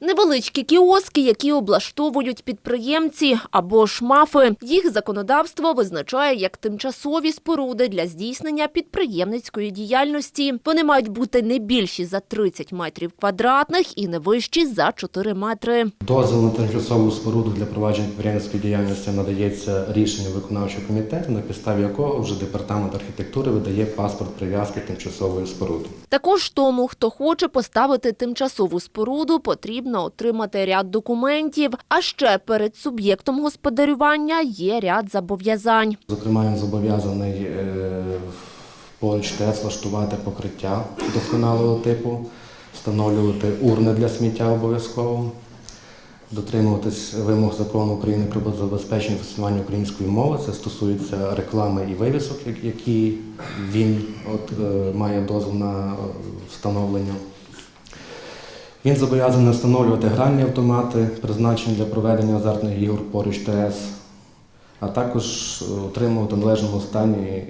Невеличкі кіоски, які облаштовують підприємці або ж мафи. Їх законодавство визначає як тимчасові споруди для здійснення підприємницької діяльності. Вони мають бути не більші за 30 метрів квадратних і не вищі за 4 метри. Дозвіл на тимчасову споруду для провадження підприємницької діяльності надається рішенням виконавчого комітету, на підставі якого вже департамент архітектури видає паспорт прив'язки тимчасової споруди. Також тому, хто хоче поставити тимчасову споруду, потрібно отримати ряд документів. А ще перед суб'єктом господарювання є ряд зобов'язань. Зокрема, він зобов'язаний е, поруч ТЕЦ влаштувати покриття досконалого типу, встановлювати урни для сміття обов'язково, дотримуватись вимог закону України про забезпечення функціонування української мови. Це стосується реклами і вивісок, які він от, е, має дозвіл на е, встановлення. Він зобов'язаний встановлювати гральні автомати, призначені для проведення азартних ігор поруч ТС, а також отримувати утримувати в належному стані е,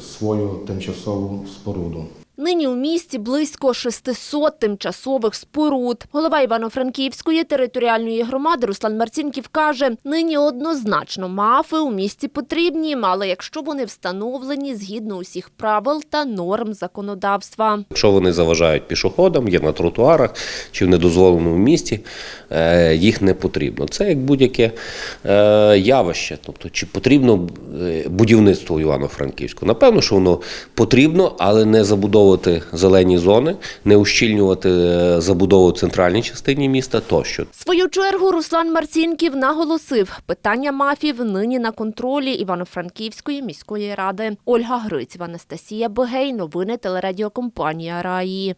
свою тимчасову споруду. Нині у місті близько 600 тимчасових споруд. Голова Івано-Франківської територіальної громади Руслан Марцінків каже, нині однозначно мафи у місті потрібні, але якщо вони встановлені згідно усіх правил та норм законодавства. Якщо вони заважають пішоходам, є на тротуарах чи в недозволеному місті, е, їх не потрібно. Це як будь-яке е, явище. Тобто, чи потрібно е, будівництво Івано-Франківську? Напевно, що воно потрібно, але не забудовувати зелені зони, не ущільнювати е, забудову центральній частині міста тощо. В свою чергу Руслан Марцінків наголосив, питання мафів нині на контролі Івано-Франківської міської ради. Ольга Грицьва, Анастасія Бегей, новини телерадіокомпанія Раї.